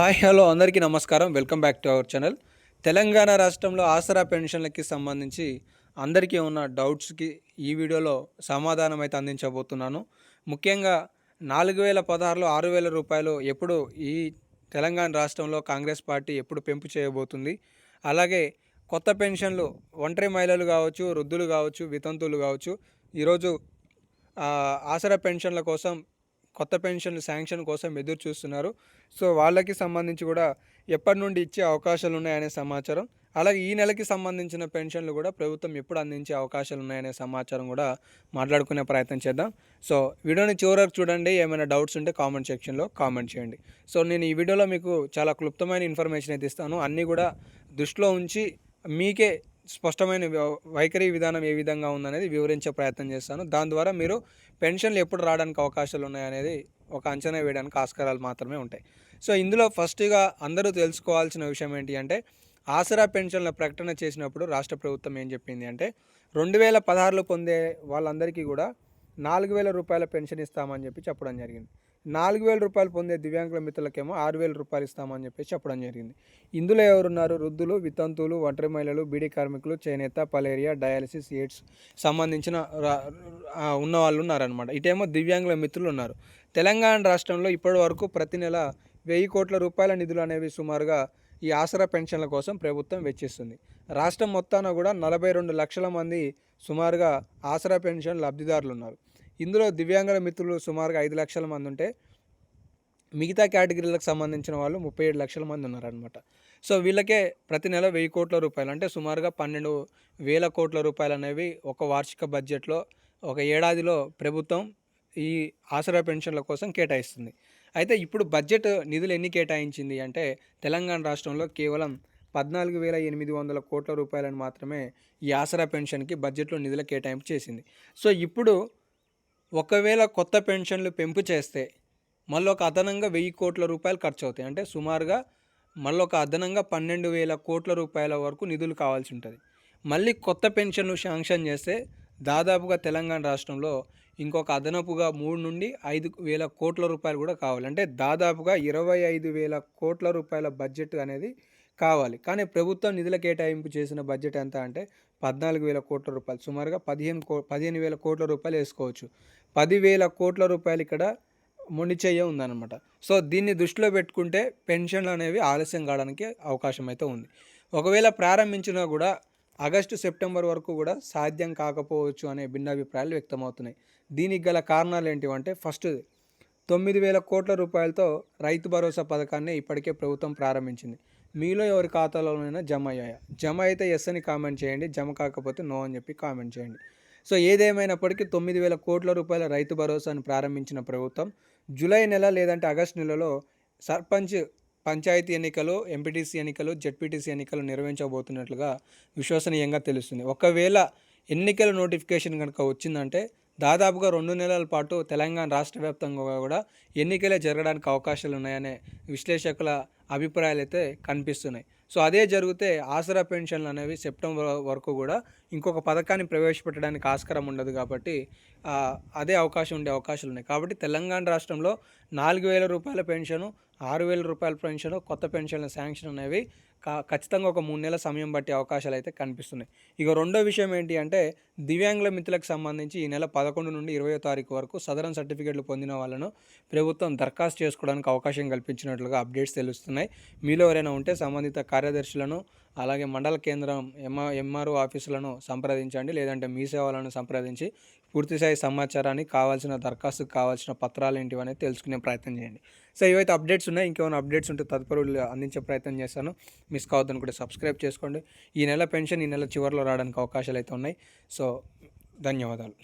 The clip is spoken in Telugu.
హాయ్ హలో అందరికీ నమస్కారం. Welcome back to our channel. Telangana రాష్ట్రంలో ఆసరా పెన్షన్లకి సంబంధించి అందరికీ ఉన్న డౌట్స్కి ఈ వీడియోలో సమాధానం అయితే అందించబోతున్నాను. ముఖ్యంగా నాలుగు వేల పదహారులో ఆరు వేల రూపాయలు ఎప్పుడు ఈ తెలంగాణ రాష్ట్రంలో కాంగ్రెస్ పార్టీ ఎప్పుడు పెంపు చేయబోతుంది? అలాగే కొత్త పెన్షన్లు ఒంటరి మహిళలు కావచ్చు వృద్ధులు కావచ్చు వితంతువులు కావచ్చు ఈరోజు ఆసరా పెన్షన్ల కోసం కొత్త పెన్షన్లు శాంక్షన్ కోసం ఎదురు చూస్తున్నారు సో వాళ్ళకి సంబంధించి కూడా ఎప్పటి నుండి ఇచ్చే అవకాశాలు ఉన్నాయనే సమాచారం. అలాగే ఈ నెలకి సంబంధించిన పెన్షన్లు కూడా ప్రభుత్వం ఎప్పుడు అందించే అవకాశాలు ఉన్నాయనే సమాచారం కూడా మాట్లాడుకునే ప్రయత్నం చేద్దాం. సో వీడియోని చివరకు చూడండి. ఏమైనా డౌట్స్ ఉంటే కామెంట్ సెక్షన్లో కామెంట్ చేయండి. సో నేను ఈ వీడియోలో మీకు చాలా క్లుప్తమైన ఇన్ఫర్మేషన్ అయితే ఇస్తాను. అన్నీ కూడా దృష్టిలో ఉంచి మీకే స్పష్టమైన వైఖరి విధానం ఏ విధంగా ఉందనేది వివరించే ప్రయత్నం చేస్తాను. దాని ద్వారా మీరు పెన్షన్లు ఎప్పుడు రావడానికి అవకాశాలు ఉన్నాయనేది ఒక అంచనా వేయడానికి ఆస్కారాలు మాత్రమే ఉంటాయి. సో ఇందులో ఫస్ట్గా అందరూ తెలుసుకోవాల్సిన విషయం ఏంటి అంటే ఆసరా పెన్షన్ల ప్రకటన చేసినప్పుడు రాష్ట్ర ప్రభుత్వం ఏం చెప్పింది అంటే రెండు వేల పదహారులో పొందే వాళ్ళందరికీ కూడా నాలుగు వేల రూపాయల పెన్షన్ ఇస్తామని చెప్పి చెప్పడం జరిగింది. నాలుగు వేల రూపాయలు పొందే దివ్యాంగుల మిత్రులకేమో ఆరు వేల రూపాయలు ఇస్తామని చెప్పి చెప్పడం జరిగింది. ఇందులో ఎవరున్నారు? వృద్ధులు వితంతువులు ఒంటరి మహిళలు బీడీ కార్మికులు చేనేత పలేరియా డయాలసిస్ ఎయిడ్స్ సంబంధించిన ఉన్న వాళ్ళు ఉన్నారనమాట ఇటేమో దివ్యాంగుల మిత్రులు ఉన్నారు తెలంగాణ రాష్ట్రంలో ఇప్పటి వరకు ప్రతి నెల వెయ్యి కోట్ల రూపాయల నిధులు అనేవి సుమారుగా ఈ ఆసరా పెన్షన్ల కోసం ప్రభుత్వం వెచ్చిస్తుంది. రాష్ట్రం మొత్తాన కూడా నలభై రెండు లక్షల మంది సుమారుగా ఆసరా పెన్షన్ లబ్ధిదారులు ఉన్నారు ఇందులో దివ్యాంగుల మిత్రులు సుమారుగా ఐదు లక్షల మంది ఉంటే మిగతా కేటగిరీలకు సంబంధించిన వాళ్ళు ముప్పై ఏడు లక్షల మంది ఉన్నారనమాట సో వీళ్ళకే ప్రతి నెల వెయ్యి కోట్ల రూపాయలు అంటే సుమారుగా పన్నెండు వేల కోట్ల రూపాయలు అనేవి ఒక వార్షిక బడ్జెట్లో ఒక ఏడాదిలో ప్రభుత్వం ఈ ఆసరా పెన్షన్ల కోసం కేటాయిస్తుంది. అయితే ఇప్పుడు బడ్జెట్ నిధులు ఎన్ని కేటాయించింది అంటే తెలంగాణ రాష్ట్రంలో కేవలం పద్నాలుగు వేల ఎనిమిది వందల కోట్ల రూపాయలను మాత్రమే ఈ ఆసరా పెన్షన్కి బడ్జెట్లో నిధుల కేటాయింపు చేసింది. సో ఇప్పుడు ఒకవేళ కొత్త పెన్షన్లు పెంపు చేస్తే మళ్ళొక ఒక అదనంగా వెయ్యి కోట్ల రూపాయలు ఖర్చు అవుతాయి అంటే సుమారుగా మళ్ళీ ఒక అదనంగా పన్నెండు వేల కోట్ల రూపాయల వరకు నిధులు కావాల్సి ఉంటుంది. మళ్ళీ కొత్త పెన్షన్లు శాంక్షన్ చేస్తే దాదాపుగా తెలంగాణ రాష్ట్రంలో ఇంకొక అదనపుగా మూడు నుండి ఐదు వేల కోట్ల రూపాయలు కూడా కావాలి. అంటే దాదాపుగా ఇరవై ఐదు వేల కోట్ల రూపాయల బడ్జెట్ అనేది కావాలి. కానీ ప్రభుత్వం నిధుల కేటాయింపు చేసిన బడ్జెట్ ఎంత అంటే పద్నాలుగు వేల కోట్ల రూపాయలు. సుమారుగా పదిహేను కో పదిహేను వేల కోట్ల రూపాయలు వేసుకోవచ్చు. పదివేల కోట్ల రూపాయలు ఇక్కడ మొండి చెయ్య ఉందన్నమాట. సో దీన్ని దృష్టిలో పెట్టుకుంటే పెన్షన్లు అనేవి ఆలస్యం కావడానికి అవకాశం అయితే ఉంది. ఒకవేళ ప్రారంభించినా కూడా ఆగస్టు సెప్టెంబర్ వరకు కూడా సాధ్యం కాకపోవచ్చు అనే భిన్నాభిప్రాయాలు వ్యక్తమవుతున్నాయి. దీనికి గల కారణాలు ఏంటివంటే ఫస్ట్ తొమ్మిది వేల కోట్ల రూపాయలతో రైతు భరోసా పథకాన్ని ఇప్పటికే ప్రభుత్వం ప్రారంభించింది. మీలో ఎవరి ఖాతాలోనైనా జమ అయ్యాయా? జమ అయితే ఎస్ అని కామెంట్ చేయండి జమ కాకపోతే నో అని చెప్పి కామెంట్ చేయండి. సో ఏదేమైనప్పటికీ తొమ్మిది వేల కోట్ల రూపాయల రైతు భరోసాను ప్రారంభించిన ప్రభుత్వం జూలై నెల లేదంటే ఆగస్టు నెలలో సర్పంచ్ పంచాయతీ ఎన్నికలు ఎంపీటీసీ ఎన్నికలు జెడ్పీటీసీ ఎన్నికలు నిర్వహించబోతున్నట్లుగా విశ్వసనీయంగా తెలుస్తుంది. ఒకవేళ ఎన్నికల నోటిఫికేషన్ కనుక వచ్చిందంటే దాదాపుగా రెండు నెలల పాటు తెలంగాణ రాష్ట్ర వ్యాప్తంగా కూడా ఎన్నికలే జరగడానికి అవకాశాలు ఉన్నాయనే విశ్లేషకుల అభిప్రాయాలు అయితే కనిపిస్తున్నాయి. సో అదే జరిగితే ఆసరా పెన్షన్లు అనేవి సెప్టెంబర్ వరకు కూడా ఇంకొక పథకాన్ని ప్రవేశపెట్టడానికి ఆస్కారం ఉండదు కాబట్టి అదే అవకాశం ఉండే అవకాశాలు ఉన్నాయి. కాబట్టి తెలంగాణ రాష్ట్రంలో నాలుగు వేల రూపాయల పెన్షను ఆరు వేల రూపాయల పెన్షన్ కొత్త పెన్షన్ల శాంక్షన్ అనేవి కా- ఖచ్చితంగా ఒక మూడు నెలల సమయం బట్టి అవకాశాలు అయితే కనిపిస్తున్నాయి. ఇక రెండో విషయం ఏంటి అంటే దివ్యాంగుల మిత్రులకు సంబంధించి ఈ నెల పదకొండు నుండి ఇరవై తారీఖు వరకు సదరన్ సర్టిఫికేట్లు పొందిన వాళ్ళను ప్రభుత్వం దరఖాస్తు చేసుకోవడానికి అవకాశం కల్పించినట్లుగా అప్డేట్స్ తెలుస్తున్నాయి. మీలో ఎవరైనా ఉంటే సంబంధిత కార్యదర్శులను అలాగే మండల కేంద్రం ఎంఆ ఎంఆర్ఓ ఆఫీసులను సంప్రదించండి లేదంటే మీ సేవలను సంప్రదించి పూర్తిస్థాయి సమాచారాన్ని కావాల్సిన దరఖాస్తుకు కావాల్సిన పత్రాలు ఏంటివి అనేది తెలుసుకునే ప్రయత్నం చేయండి. సో ఇవైతే అప్డేట్స్ ఉన్నాయి. ఇంకేమైనా అప్డేట్స్ ఉంటే తదుపరి అందించే ప్రయత్నం చేస్తాను. మిస్ కావద్దని కూడా సబ్స్క్రైబ్ చేసుకోండి. ఈ నెల పెన్షన్ ఈ నెల చివరిలో రావడానికి అవకాశాలు అయితే ఉన్నాయి. సో ధన్యవాదాలు.